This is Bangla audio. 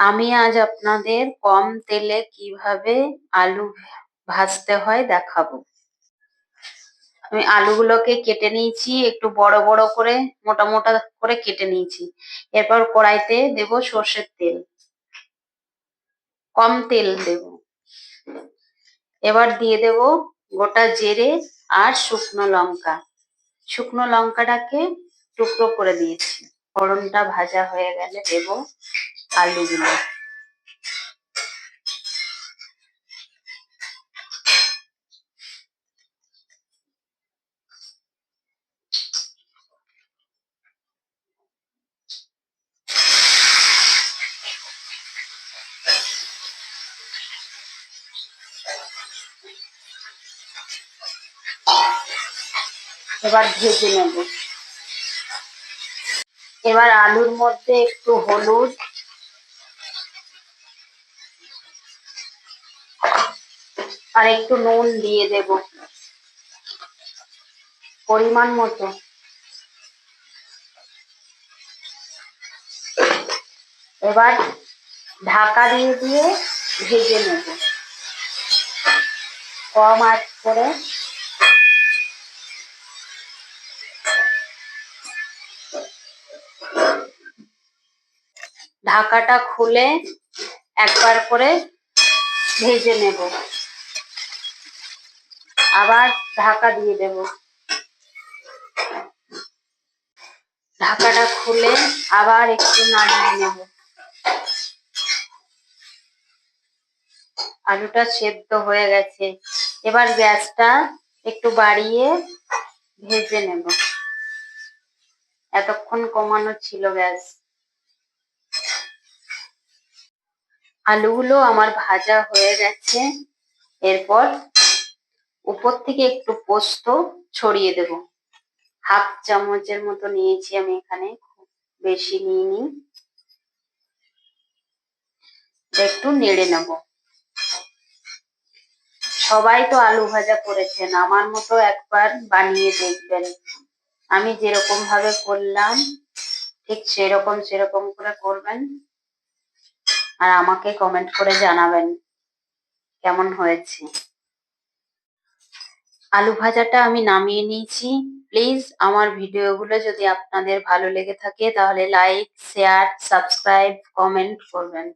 আমি আজ আপনাদের কম তেলে কীভাবে আলু ভাজতে হয় দেখাবো। আমি আলুগুলোকে কেটে নিয়েছি, একটু বড় বড় করে, মোটা মোটা করে কেটে নিয়েছি। এরপর কড়াইতে দেব সর্ষের তেল। কম তেল দেব। এবার দিয়ে দেব গোটা জিরে আর শুকনো লঙ্কা। শুকনো লঙ্কাটাকে টুকরো করে দিয়েছি। ফোড়নটা ভাজা হয়ে গেলে দেব আলুগুলো এবার ভেজে নেব। এবার আলুর মধ্যে একটু হলুদ আর একটু নুন দিয়ে দেব। পরিমাণ মতো। এবার ঢাকা দিয়ে দিয়ে ভেজে নেব। কম আঁচ করে। ঢাকাটা খুলে একবার করে ভেজে নেব। আবার ঢাকা দিয়ে দেব। ঢাকাটা খুলে আবার একটু নাড়িয়ে নেব। আলুটা সেদ্ধ হয়ে গেছে। এবার গ্যাসটা একটু বাড়িয়ে ভেজে নেব। এতক্ষণ কমানো ছিল গ্যাস আলুগুলো আমার ভাজা হয়ে গেছে। এরপর উপর থেকে একটু পোস্ত ছড়িয়ে দেব। হাফ চামচের মতো নিয়েছি আমি এখানে বেশি নিইনি। একটু নেড়ে নেব। সবাই তো আলু ভাজা করেছেন, আমার মতো একবার বানিয়ে দেখবেন। আমি যেরকম ভাবে করলাম, ঠিক সেরকম সেরকম করে করবেন। আর আমাকে কমেন্ট করে জানাবেন, কেমন হয়েছে। আলু ভাজাটা আমি নামিয়ে নিয়েছি। প্লিজ আমার ভিডিওগুলো যদি আপনাদের ভালো লেগে থাকে, তাহলে লাইক শেয়ার সাবস্ক্রাইব কমেন্ট করবেন।